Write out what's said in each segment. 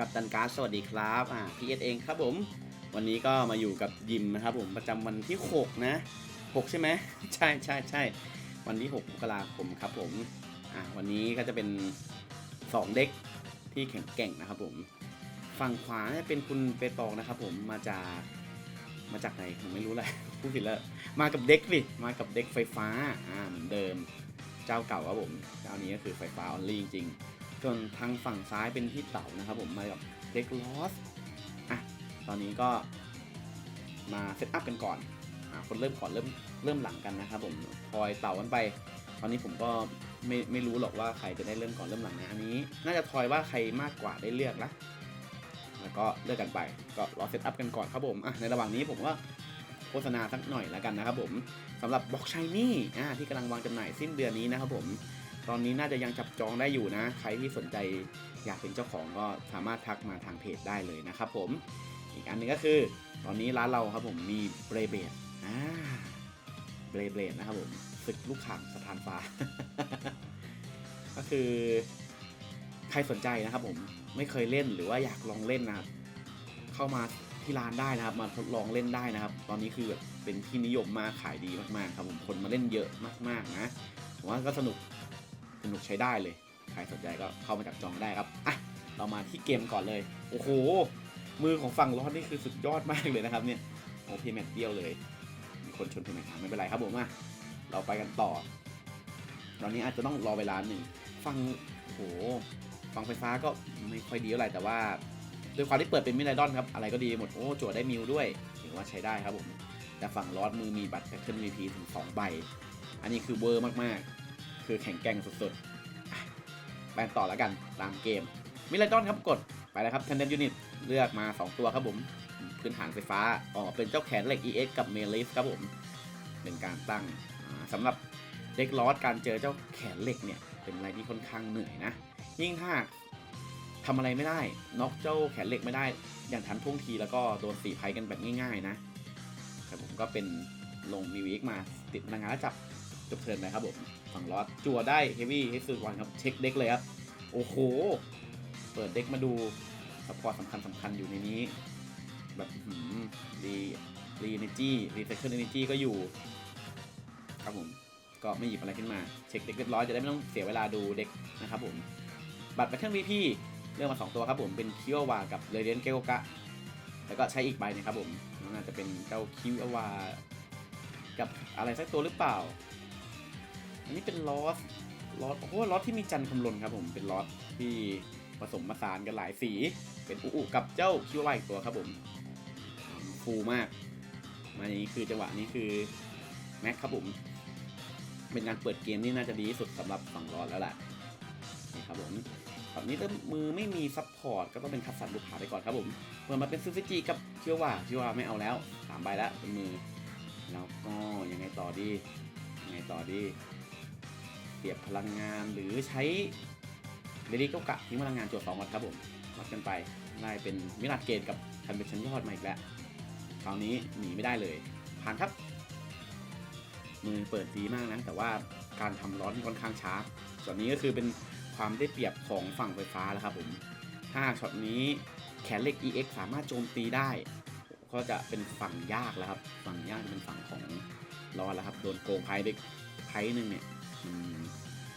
กับตันการ์ดสวัสดีครับอ่าพีเอสเองครับผม วันนี้ก็มาอยู่กับยิมนะครับผมประจำวันที่ 6 นะ 6 ใช่ไหมใช่ใช่ใช่วันที่6มกราคมครับผมอ่าวันนี้ก็จะเป็น 2 เด็กที่แข็งแกร่งนะครับผมฝั่งขวาเนี่ยเป็นคุณเปตองนะครับผมมาจากมาจากไหนผมไม่รู้เลยพูดผิดแล้วมากับเด็กสิมากับเด็กไฟฟ้าอ่าเหมือนเดิม เจ้าเก่าครับผม เจ้านี้ก็คือไฟฟ้าออนลี่จริงๆ ส่วนทางฝั่งซ้ายเป็นที่เต่านะครับผมมากับเด็กลอสอะตอนนี้ก็มาเซตอัพกันก่อนอะคนเริ่มก่อนเริ่มเริ่มหลังกันนะครับผมคอยเต่ากันไป ตอนนี้ผมก็ไม่ไม่รู้หรอกว่าใครจะได้เริ่มก่อนเริ่มหลังนะอันนี้ น่าจะทอยว่าใครมากกว่าได้เลือกนะแล้วก็เลือกกันไปก็รอเซตอัพกันก่อนครับผมอะในระหว่างนี้ผมก็โฆษณาสักหน่อยแล้วกันนะครับผมสำหรับบล็อกชายนี่อะที่กำลังวางจำหน่ายสิ้นเดือนนี้นะครับผม ตอนนี้น่าจะยังจับจองได้อยู่นะ ใครที่สนใจอยากเป็นเจ้าของก็สามารถทักมาทางเพจได้เลยนะครับผมอีกอันหนึงก็คือ ตอนนี้ร้านเราครับผมมีเบรเบดอ่าเบรเบดนะครับผมศึกลูกข่างสถานฟ้า ก็คือ ใครสนใจนะครับผมไม่เคยเล่นหรือว่าอยากลองเล่นนะครับเข้ามาที่ร้านได้นะครับ มาทดลองเล่นได้นะครับ ตอนนี้คือแบบเป็นที่นิยมมากขายดีมากๆ ครับผมคนมาเล่นเยอะมากๆนะผมว่าก็สนุก สนุกใช้ได้เลย ใครสนใจก็เข้ามาจับจองได้ครับอะเรามาที่เกมก่อนเลย โอ้โห มือของฝั่งรอดนี่คือสุดยอดมากเลยนะครับเนี่ยโอ้เพย์แมทเดียวเลย มีคนชนเพย์แมทไม่เป็นไรครับผมอะเราไปกันต่อ ตอนนี้อาจจะต้องรอเวลาหนึ่งฟังโอ้โหฟังไฟฟ้าก็ไม่ค่อยดีเท่าไหร่แต่ว่าด้วยความที่เปิดเป็นมิไรดอนครับ อะไรก็ดีหมด โอ้จั่วได้มิวด้วยถือว่าใช้ได้ครับผม แต่ฝั่งลอดมือมีบัตรแพทเทิร์น VP ถึง 2 ใบ อันนี้คือเวอร์มาก คือแข็งแกร่งสุดๆไปต่อแล้วกันตามเกมมิไรดอนครับกดไปแล้วครับ Tandem Unit เลือกมา 2 ตัวครับผม พื้นฐานไฟฟ้าอ๋อเป็นเจ้าแขนเหล็ก EX กับเมลิสครับผมเป็นการตั้งอ่าสำหรับเด็กลอสการเจอเจ้าแขนเหล็กเนี่ย เป็นอะไรที่ค่อนข้างเหนื่อยนะ ยิ่งถ้าทำอะไรไม่ได้น็อกเจ้าแขนเหล็กไม่ได้ อย่างทันท่วงทีแล้วก็โดนสีไพกันแบบง่าย ๆ นะแต่ผมก็เป็นลงมีวิกมาติดพลังงานแล้วจับจบเทิร์นไปครับผม ฝั่งลอสจั่วได้เฮฟวี่เฮฟสุดวันครับ เช็คเด็กเลยครับ โอ้โห เปิดเด็กมาดูสปอร์ตสำคัญสำคัญอยู่ในนี้ แบบหืมรีรีเอเนจีรีไซเคิลเอเนจีก็อยู่ ครับผม ก็ไม่หยิบอะไรขึ้นมา เช็คเด็กเรียบร้อยจะได้ไม่ต้องเสียเวลาดูเด็กนะครับผม บัตรแบทเทิลวีพีเลือกมา 2 ตัวครับผมเป็นคิววากับเรเดียนเกโกกะแล้วก็ใช้อีกใบหนึงครับผมน่าจะเป็นเจ้าคิววากับอะไรสักตัวหรือเปล่า อันนี้เป็นลอสลอสโอ้โหลอสที่มีจันคำลนครับผมเป็นลอสที่ผสมผสานกันหลายสี เป็นอุอุกับเจ้าคิววาอีกตัวครับผมฟูมาก มาอย่างนี้คือจังหวะนี้คือแม็กครับผม เป็นการเปิดเกมที่น่าจะดีที่สุดสำหรับฝั่งรอดแล้วแหละนี่ครับผมฝั่งนี้เริ่มมือไม่มีซัพพอร์ตก็ต้องเป็นคัสสันลูกค้าไปก่อนครับผมเปิดมาเป็นซูซิจิกับเคียวว่าเคียวว่าไม่เอาแล้วสามใบแล้วเป็นมือ แล้วก็ยังไงต่อดียังไงต่อดี เปรียบพลังงานหรือใช้เรดี้เกากะทิ้งพลังงานจวดสองวัดครับผมวัดกันไปได้เป็นมิราดเกตกับคันเป็นชั้นยอดมาอีกแล้วคราวนี้หนีไม่ได้เลยผ่านครับมือเปิดดีมากนะ แต่ว่าการทำร้อนค่อนข้างช้าส่วนนี้ก็คือเป็นความได้เปรียบของฝั่งไฟฟ้าแล้วครับผมถ้าช็อตนี้แขนเหล็ก EX สามารถโจมตีได้ ก็จะเป็นฝั่งยากแล้วครับ ฝั่งยากเป็นฝั่งของรอนแล้วครับ โดนโกงไพ่เด็กไพ่หนึ่งเนี่ย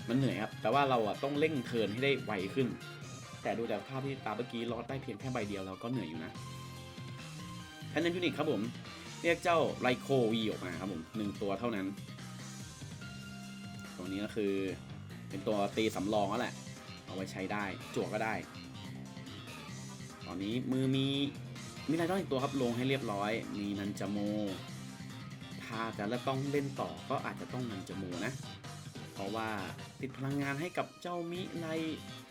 มันเหนื่อยครับ แต่ว่าเราอะต้องเร่งเทินให้ได้ไวขึ้น แต่ดูจากภาพที่ตาเมื่อกี้ลอดได้เพียงแค่ใบเดียวเราก็เหนื่อยอยู่นะแพนเนนยูนิคครับผม เรียกเจ้าไลโควีออกมาครับผมหนึ่งตัวเท่านั้นตรงนี้ก็คือเป็นตัวตีสำรองแล้วแหละ เอาไว้ใช้ได้จั่วก็ได้ ตอนนี้มือมีมีไรดอนอีกตัวครับลงให้เรียบร้อย มีนันจโม ถ้าจะแล้วต้องเล่นต่อก็อาจจะต้องนันจโมนะ เพราะว่าติดพลังงานให้กับเจ้ามิไร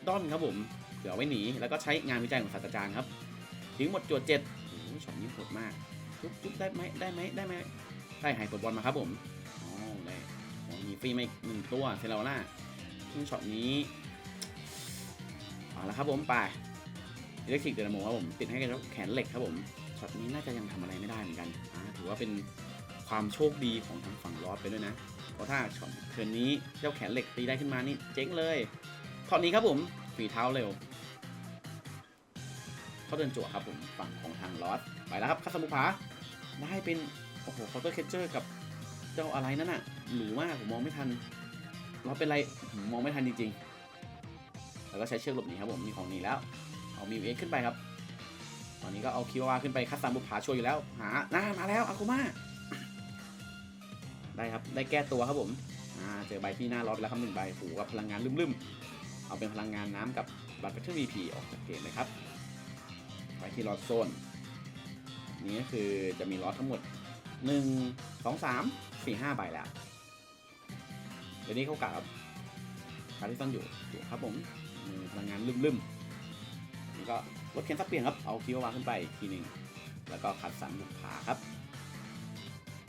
ดอนครับผมเดี๋ยวเอไว้หนี แล้วก็ใช้งานวิจัยของศาสตราจารย์ครับทิ้งหมดจวดเจ็ดโอ้ช็อตนี้โหดมากจุ๊บจุ๊บได้ไหมได้ไหมได้ไหมได้ไฮเปอร์บอลมาครับผมอ๋อได้มีฟรีมาอีกหนึ่งตัวเซเลล่าซึ่งช็อตนี้เอาละครับผมไปอิเล็กทริกเดนโมครับผมติดให้กับเจ้าแขนเหล็กครับผมช็อตนี้น่าจะยังทำอะไรไม่ได้เหมือนกันถือว่าเป็นความโชคดีของทางฝั่งลอสไปด้วยนะ เพราะถ้าช็อตเทิร์นนี้เจ้าแขนเหล็กตีได้ขึ้นมานี่เจ๊งเลยทอนนี้ครับผมฝีเท้าเร็วเขาเดินจั่วครับผมฝั่งของทางลอสไปแล้วครับคาสมุภาได้เป็นโอ้โหเคาน์เตอร์เคเจอร์กับเจ้าอะไรนั่นน่ะหรูมากผมมองไม่ทันลอสเป็นไรมองไม่ทันจริงๆ แล้วก็ใช้เชือกหลบหนีครับผมมีของหนีแล้วเอามิวเอ็กขึ้นไปครับตอนนี้ก็เอาคิวาวาขึ้นไปคัดซัมบุพาช่วยอยู่แล้ว หาหน้ามาแล้วอากุมา ได้ครับ ได้แก้ตัวครับผม อ่า เจอใบที่หน้ารถแล้วครับหนึ่งใบหูกับพลังงานลืมๆ เอาเป็นพลังงานน้ำกับบัตรแพทเทิร์นวีพีออกจากเกมเลยครับ ไปที่ลอดโซน นี้ก็คือจะมีลอตทั้งหมด1 2 3 4 5ใบแล้ว เดี๋ยวนี้เขากลับครับการที่ซ่อนอยู่อยู่ครับผมพลังงานลืมๆแล้วก็รถเข็นสับเปลี่ยนครับ เอาคิววางขึ้นไปอีกทีหนึ่งแล้วก็ขัดสันบุกผาครับ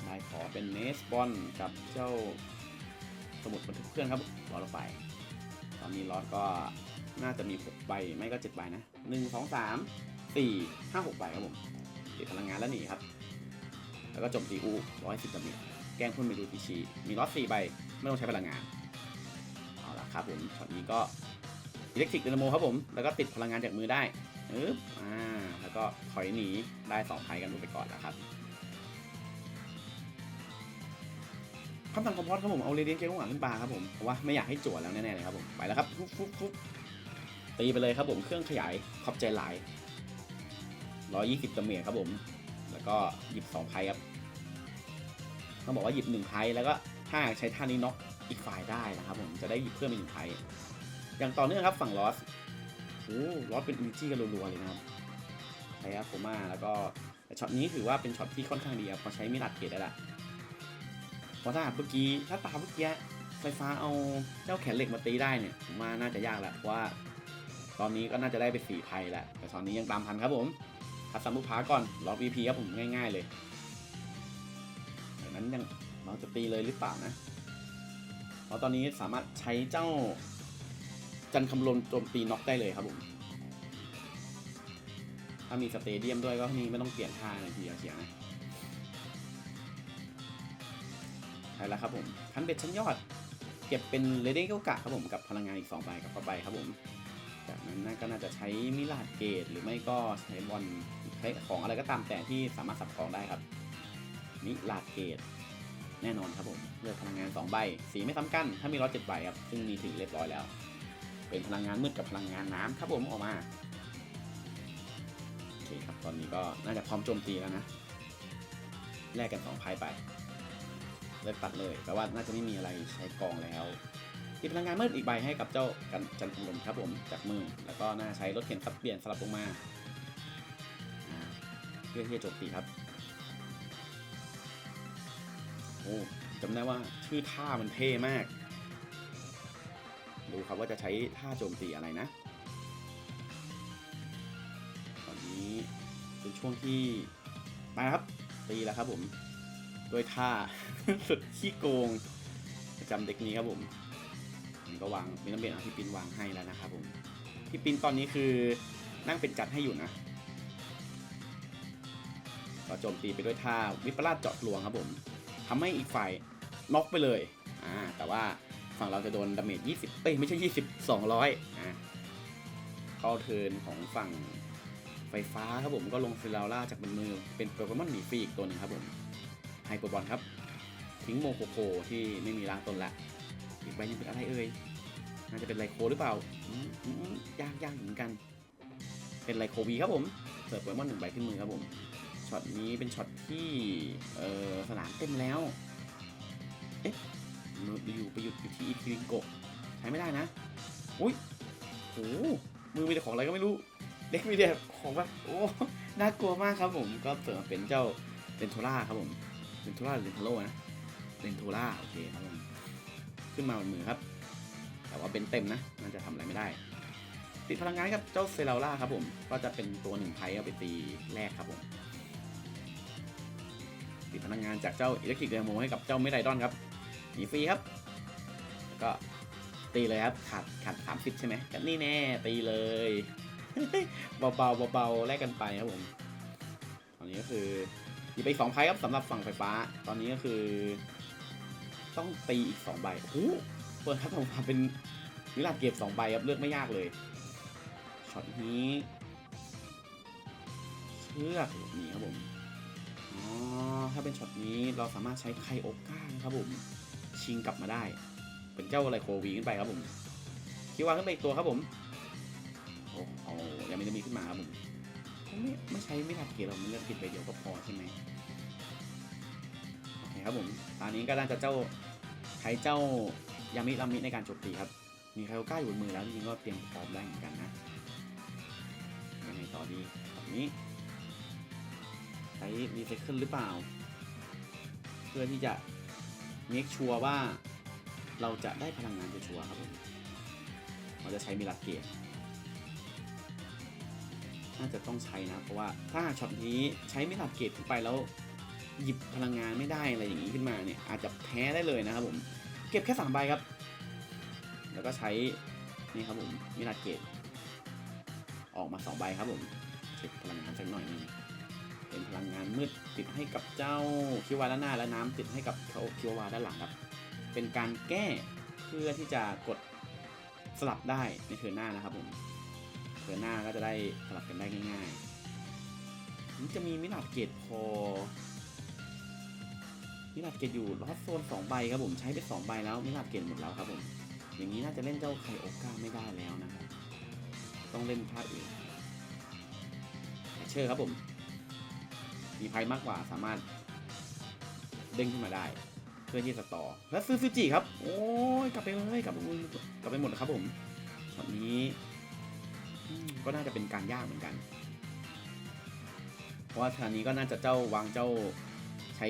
ได้ขอเป็นเนสบอลกับเจ้าสมุดบันทึกเครื่องครับรอลงไป ตอนนี้ลอตก็น่าจะมี6ใบไม่ก็7ใบนะ 1 2 3 4 5 6ใบครับผมติดพลังงานแล้วหนีครับ แล้วก็จมตีอู110ดาเมจแกล้งพ่นเมดูติชี มีลอต4ใบ ไม่ต้องใช้พลังงาน เอาละครับผมช็อตนี้ก็อิเล็กทริกเดนโมครับผม แล้วก็ติดพลังงานจากมือได้อึ๊บอ่า แล้วก็ถอยหนีได้สองไพ่กันดูไปก่อนนะครับ คำสั่งคอมพอสครับผมเอาเรเดียนเกลหวังขึ้นปลาครับผมเพราะว่าไม่อยากให้จั่วแล้วแน่ๆเลยครับผมไปแล้วครับฟุ๊บฟุ๊บฟุ๊บตีไปเลยครับผมเครื่องขยายขอบใจหลายร้อยยี่สิบตะเมียครับผม แล้วก็หยิบสองไพ่ครับต้องบอกว่าหยิบหนึ่งไพ่แล้วก็ถ้าใช้ท่านี้น็อกอีกฝ่ายได้นะครับผมจะได้หยิบเพิ่มอีกหนึ่งไพ่อย่างต่อเนื่องครับฝั่งลอสโอ้ลอสเป็นอินจี้กันรัวๆเลยนะครับใช้อาโคมาแล้วก็ช็อตนี้ถือว่าเป็นช็อตที่ค่อนข้างดีครับพอใช้มิลัดเกตได้ละ เพราะถ้าเมื่อกี้ถ้าตาเมื่อกี้ไฟฟ้าเอาเจ้าแขนเหล็กมาตีได้เนี่ยผมว่าน่าจะยากแหละเพราะว่า ตอนนี้ก็น่าจะได้ไปสี่ไพ่แหละแต่ตอนนี้ยังตามทันครับผมพัดซัมบุพาก่อนล็อก VP ครับผมง่าย ๆ เลยดังนั้นยังเราจะตีเลยหรือเปล่านะเพราะตอนนี้สามารถใช้เจ้าจันคำลนโจมตีน็อกได้เลยครับผมถ้ามีสเตเดียมด้วยก็นี่ไม่ต้องเปลี่ยนท่าเลยทีเดียวเชียวนะ ช่แล้วครับผมพันเบ็ดชั้นยอด เก็บเป็นเรเดนเกลกะครับผมกับพลังงานอีก2ใบกับเข้าไปครับผม จากนั้นก็น่าจะใช้มิลาดเกตหรือไม่ก็ใช้บอลใช้ของอะไรก็ตามแต่ที่สามารถสับของได้ครับมิลาดเกตแน่นอนครับผมเลือกพลังงาน2ใบสีไม่ซ้ำกันถ้ามีร้อยเจ็ดใบครับซึ่งมีถึงเรียบร้อยแล้ว เป็นพลังงานมืดกับพลังงานน้ำครับผมออกมาโอเคครับตอนนี้ก็น่าจะพร้อมโจมตีแล้วนะแลกกัน2ไพ่ไป เลิกตัดเลยแปลว่าน่าจะไม่มีอะไรใช้กองแล้วติดพลังงานมืดอีกใบให้กับเจ้ากันจันทร์ลมครับผมจากมือ แล้วก็น่าใช้รถเข็นสับเปลี่ยนสลับลงมาอ่าเพื่อที่จะโจมตีครับโอ้จำได้ว่าชื่อท่ามันเท่มาก ดูครับว่าจะใช้ท่าโจมตีอะไรนะ ตอนนี้เป็นช่วงที่มาครับตีแล้วครับผม โดยท่า สุดขี้โกงประจำเด็กนี้ครับผมผมก็วางมีน้ำเบนเอาพี่ปินวางให้แล้วนะครับผมพี่ปินตอนนี้คือนั่งเป็นจัดให้อยู่นะก็โจมตีไปด้วยท่าวิปลาสเจาะลวงครับผมทำให้อีกฝ่ายน็อกไปเลยอ่าแต่ว่าฝั่งเราจะโดนดาเมจ20เอ้ยไม่ใช่ 20 200อ่าเข้าเทินของฝั่งไฟฟ้าครับผมก็ลงฟิลาล่าจากบนมือเป็นโปเกมอนหนีฟรีอีกตัวหนึงครับผมไฮโปบอลครับ ทิ้งโมโคโคที่ไม่มีล้างตนละ อีกใบยังเป็นอะไรเอ่ย น่าจะเป็นไลโคหรือเปล่ายากยากเหมือนกัน เป็นไลโควีครับผมเสิร์ฟโปเกมอนหนึ่งใบขึ้นมือครับผม ช็อตนี้เป็นช็อตที่เออสนามเต็มแล้ว เอ๊ะมือไปอยู่ไปหยุดอยู่ที่อีคิริโกะใช้ไม่ได้นะ อุ้ยโหมือมีแต่ของอะไรก็ไม่รู้ เด็กมีแต่ของแบบโอ้ น่ากลัวมากครับผม ก็เสริมมาเป็นเจ้าเรนโทล่าครับผมเรนโทล่าหรือเรนโทโลนะ เรนโทล่าโอเคครับผมขึ้นมาบนมือครับ แต่ว่าเป็นเต็มนะน่าจะทำอะไรไม่ได้ ติดพลังงานครับเจ้าเซราล่าครับผมก็จะเป็นตัวหนึ่งไพ่เอาไปตีแรกครับผมติดพลังงานจากเจ้าอิเล็กทริกเดโมให้กับเจ้าเมไดดอนครับหนีฟรีครับแล้วก็ตีเลยครับขาดขาดสามสิบใช่ไหมกันนี่แน่ตีเลยเบาๆเบาๆแลกกันไปครับผมตอนนี้ก็คือหยิบไปอีกสองไพ่ครับสำหรับฝั่งไฟฟ้า ตอนนี้ก็คือ ต้องตีอีกสองใบโอ้เปิดครับผมมาเป็นวิลาเก็บสองใบครับเลือกไม่ยากเลยช็อตนี้เชือกแบบนี้ครับผมอ๋อถ้าเป็นช็อตนี้เราสามารถใช้ไคโอก้านะครับผมชิงกลับมาได้ เป็นเจ้าอะไรโควีขึ้นไปครับผมคิววาขึ้นไปอีกตัวครับผมโอ้โอ้ยังไม่ได้มีขึ้นมาครับผมไม่ไม่ใช้ไม่ทัดเกียร์เราเลือกผิดไปเดียวก็พอใช่ไหม ครับผมตอนนี้ก็น่าจะเจ้าใช้เจ้ายามิรามิในการโจมตีครับ มีไคโอก้าอยู่บนมือแล้วจริงๆก็เตรียมพร้อมได้เหมือนกันนะยังไงต่อดีแบบนี้ใช้รีไซเคิลหรือเปล่า เพื่อที่จะเมคชัวร์ว่าเราจะได้พลังงานชัวร์ครับผมเราจะใช้มิลัดเกียน่าจะต้องใช้นะ เพราะว่าถ้าช็อตนี้ใช้มิลัดเกียไปแล้ว หยิบพลังงานไม่ได้อะไรอย่างนี้ขึ้นมาเนี่ยอาจจะแพ้ได้เลยนะครับผมเก็บแค่สามใบครับ แล้วก็ใช้นี่ครับผมมิลัดเกียร์ออกมาสองใบครับผมเช็คพลังงานสักหน่อยนึงเป็นพลังงานมืดติดให้กับเจ้าคิววาด้านหน้าและน้ำติดให้กับเขาคิววาด้านหลังครับ เป็นการแก้เพื่อที่จะกดสลับได้ในเทิร์นหน้านะครับผมเทิร์นหน้าก็จะได้สลับกันได้ง่ายๆมันจะมีมิลาเกตพอ มิลาดเกตอยู่ลอสโซนสองใบครับผมใช้ไปสองใบแล้วมิลาดเกตหมดแล้วครับผมอย่างนี้น่าจะเล่นเจ้าไคโอก้าไม่ได้แล้วนะครับต้องเล่นท่าอื่นเชื่อครับผม มีภัยมากกว่าสามารถเด้งขึ้นมาได้ เพื่อที่จะต่อแล้วซื้อซูจิครับ โอ้ยกลับไปเลยกลับไปกลับไปหมดแล้วครับผมตอนนี้ก็น่าจะเป็นการยากเหมือนกัน เพราะว่าทางนี้ก็น่าจะเจ้าวางเจ้า ช้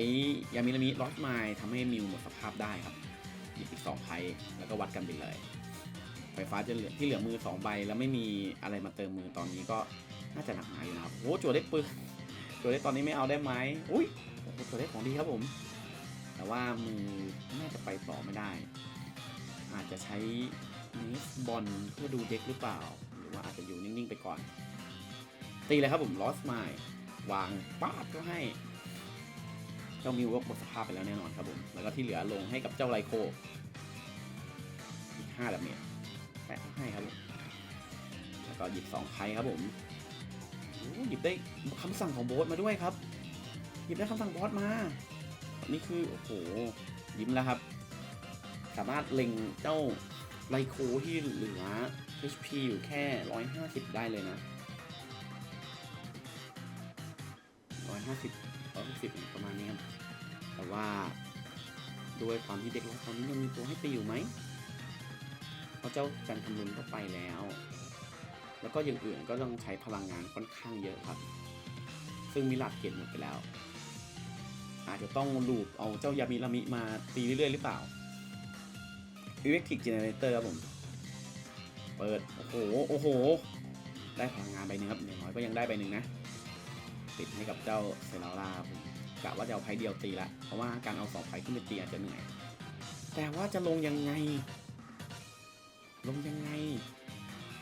ยามินามิลอสไมล์ทำให้มิวหมดสภาพได้ครับหยิบอีกสองไพ่แล้วก็วัดกันไปเลย ไฟฟ้าจะเหลือที่เหลือมือสองใบ แล้วไม่มีอะไรมาเติมมือตอนนี้ก็น่าจะหนักหนาอยู่นะครับโอ้จั่วได้ปืนตัวเล็กตอนนี้ไม่เอาได้ไหมอุ้ยโอ้โหตัวเล็กของดีครับผม แต่ว่ามือน่าจะไปต่อไม่ได้ อาจจะใช้นิสบอลเพื่อดูเด็กหรือเปล่า หรือว่าอาจจะอยู่นิ่งๆไปก่อน ตีเลยครับผมลอสไมล์วางป้าดก็ให้ เจ้ามิวก็หมดสภาพไปแล้วแน่นอนครับผม แล้วก็ที่เหลือลงให้กับเจ้าไลโคอีกห้าดาเมจแปะให้ครับผมแล้วก็หยิบสองไพ่ครับผมหยิบได้คำสั่งของโบสมาด้วยครับ หยิบได้คำสั่งบอสมา นี่คือโอ้โหยิ้มแล้วครับ สามารถเล็งเจ้าไลโคที่เหลือ HP อยู่แค่ 150 ได้เลยนะ 150 160ประมาณนี้ครับ แต่ว่าด้วยความที่เด็กเราตอนนี้ยังมีตัวให้ตีอยู่ไหมเพราะเจ้าจันทำนุนก็ไปแล้ว แล้วก็อย่างอื่นก็ต้องใช้พลังงานค่อนข้างเยอะครับ ซึ่งมิลาดเก็บหมดไปแล้ว อาจจะต้องลูปเอาเจ้ายามิรามิมาตีเรื่อยๆหรือเปล่า Electric Generator ครับผม เปิด โอ้โห โอ้โห ได้พลังงานใบหนึ่งครับอย่างน้อยก็ยังได้ใบหนึ่งนะ ติดให้กับเจ้าเซราล่าผมกะว่าจะเอาไพ่เดียวตีละ เพราะว่าการเอาสองไพ่ขึ้นไปตีอาจจะเหนื่อย แต่ว่าจะลงยังไง ลงยังไง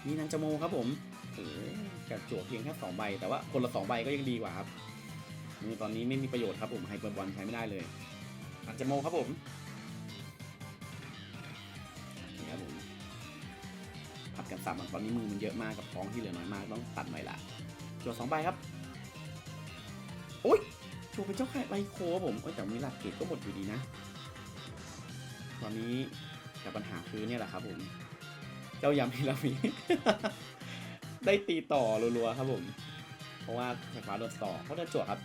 มีนันจโมครับผมโอ้โหกับจั่วเพียงแค่สองใบ แต่ว่าคนละสองใบก็ยังดีกว่าครับมือตอนนี้ไม่มีประโยชน์ครับผมไฮเปอร์บอลใช้ไม่ได้เลยนันจโมครับผมนี่ครับผมผัดกันสับตอนนี้มือมันเยอะมากกับท้องที่เหลือน้อยมากต้องตัดหน่อยละจั่วสองใบครับ อ้ยจั่วเป็นเจ้าไข่ไลโคผมแต่มีหลักเกตก็หมดอยู่ดีนะ ตอนนี้แต่ปัญหาคือเนี่ยแหละครับผม เจ้ายำฮิรามิได้ตีต่อรัวๆครับผม เพราะว่าไฟฟ้าโดนต่อเขาจะจวดครับ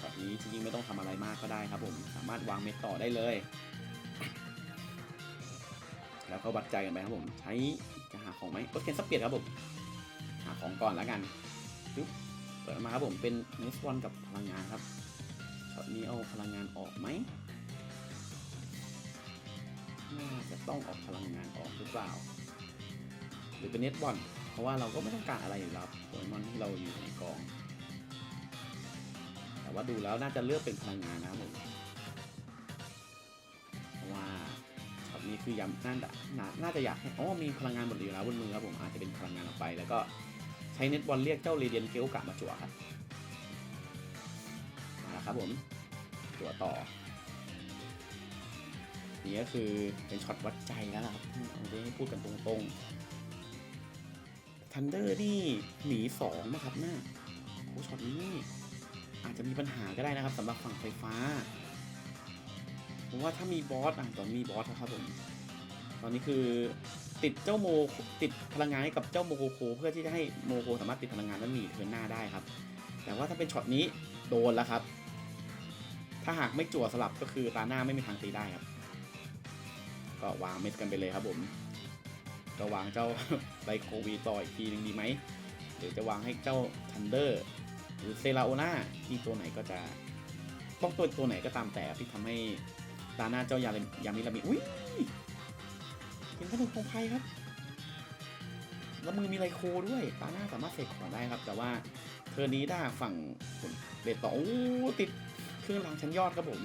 แบบนี้จริงๆไม่ต้องทำอะไรมากก็ได้ครับผม สามารถวางเม็ดต่อได้เลย แล้วก็วัดใจกันไปครับผม ใช้จะหาของไหมกดเคนสเปียดครับผม หาของก่อนแล้วกันปึ๊บ ปิดมาครับผมเป็นเนสบอลกับพลังงานครับช็อตนี้เอาพลังงานออกไหมน่าจะต้องออกพลังงานออกหรือเปล่า หรือเป็นเน็ตบอลเพราะว่าเราก็ไม่ต้องการอะไรอยู่แล้วโปเกมอนที่เราอยู่ในกอง แต่ว่าดูแล้วน่าจะเลือกเป็นพลังงานนะครับผมเพราะว่าช็อตนี้คือยำน่าน่าน่าจะอยากให้อ๋อมีพลังงานหมดอยู่แล้วบนมือครับผมอาจจะเป็นพลังงานออกไปแล้วก็ ช้เน็ตบอลเรียกเจ้าเรเดียนเกลกะมาจั่วครับมาแล้วครับผมจั่วต่อ นี่ก็คือเป็นช็อตวัดใจแล้วล่ะครับเอาไปให้พูดกันตรงๆทันเดอร์นี่หนีสองนะครับหน้าโอ้ช็อตนี้อาจจะมีปัญหาก็ได้นะครับสำหรับฝั่งไฟฟ้าผมว่าถ้ามีบอสอะตอนมีบอสนะครับผม ตอนนี้คือ ติดเจ้าโมติดพลังงานให้กับเจ้าโมโคโคเพื่อที่จะให้โมโคสามารถติดพลังงานแล้วหนีเทิร์นหน้าได้ครับ แต่ว่าถ้าเป็นช็อตนี้โดนแล้วครับ ถ้าหากไม่จั่วสลับก็คือตาหน้าไม่มีทางตีได้ครับ ก็วางเม็ดกันไปเลยครับผมจะวางเจ้าไลโควีต่ออีกทีหนึงดีไหมหรือจะวางให้เจ้าทันเดอร์หรือเซราโอนาที่ตัวไหนก็จะต้องตัวตัวไหนก็ตามแต่ที่ทำให้ตาหน้าเจ้ายาเลยามิลามิอุ้ย เห็นขนมของไพครับ แล้วมือมีไลโคด้วยตาหน้าสามารถเสกของได้ครับ แต่ว่าเทอร์นนี้ถ้าฝั่งเบตต่อโอ้ติดเครื่องรางชั้นยอดครับผม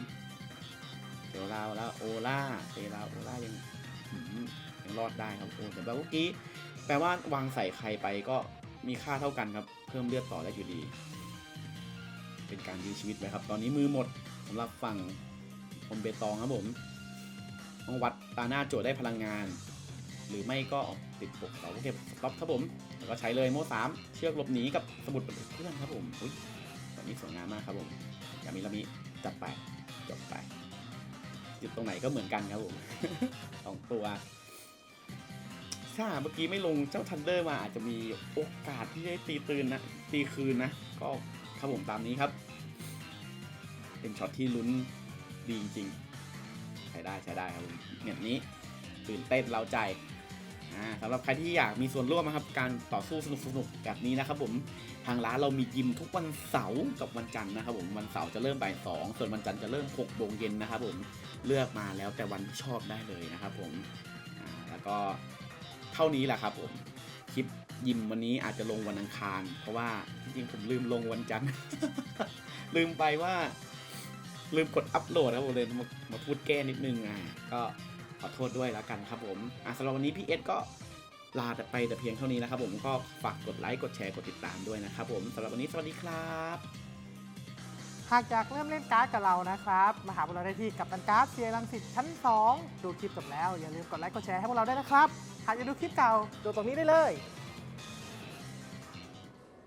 เซราแล้วโอล่าเซราโอล่ายังยังรอดได้ครับโอ้แต่แบบเมื่อกี้แปลว่าวางใส่ใครไปก็มีค่าเท่ากันครับ เพิ่มเลือดต่อได้อยู่ดี เป็นการยื้อชีวิตไว้ครับ ตอนนี้มือหมดสำหรับฝั่งผมเบตองครับผม ต้องวัดตาหน้าโจทย์ได้พลังงาน หรือไม่ก็ติดปกเสาเก็บสต็อปครับผมแล้วก็ใช้เลยโม่สามเชือกหลบหนีกับสมุดเพื่อนครับผมอุ้ยตอนนี้สวยงามมากครับผมยามิลามิจัดไปจบไปจุดตรงไหนก็เหมือนกันครับผมสองตัวถ้าเมื่อกี้ไม่ลงเจ้าทันเดอร์มาอาจจะมีโอกาสที่ได้ตีตื่นนะตีคืนนะ ก็ครับผมตามนี้ครับ เป็นช็อตที่ลุ้นดีจริง ใช้ได้ใช้ได้ครับผมแบบนี้ตื่นเต้นเราใจสำหรับใครที่อยากมีส่วนร่วมนะครับ การต่อสู้สนุกๆแบบนี้นะครับผมทางร้านเรามียิมทุกวันเสาร์กับวันจันทร์นะครับผมวันเสาร์จะเริ่มบ่ายสองส่วนวันจันทร์จะเริ่ม6โมงเย็นนะครับผมเลือกมาแล้วแต่วันที่ชอบได้เลยนะครับผมแล้วก็เท่านี้แหละครับผมคลิปยิมวันนี้อาจจะลงวันอังคาร เพราะว่าจริงๆผมลืมลงวันจันทร์ลืมไปว่า ลืมกดอัปโหลดครับผมเลยมามาพูดแก้นิดนึงอะก็ขอโทษด้วยแล้วกันครับผมอะสำหรับวันนี้พี่เอสก็ลาไปแต่เพียงเท่านี้นะครับผมก็ฝากกดไลค์กดแชร์กดติดตามด้วยนะครับผมสำหรับวันนี้สวัสดีครับ หากอยากเริ่มเล่นการ์ดกับเรานะครับ มาหาพวกเราได้ที่กับตันการ์ดเซียรังสิตชั้น 2 ดูคลิปจบแล้ว อย่าลืมกดไลค์กดแชร์ให้พวกเราได้วยนะครับ หากอยากดูคลิปเก่า ดูตรงนี้ได้เลย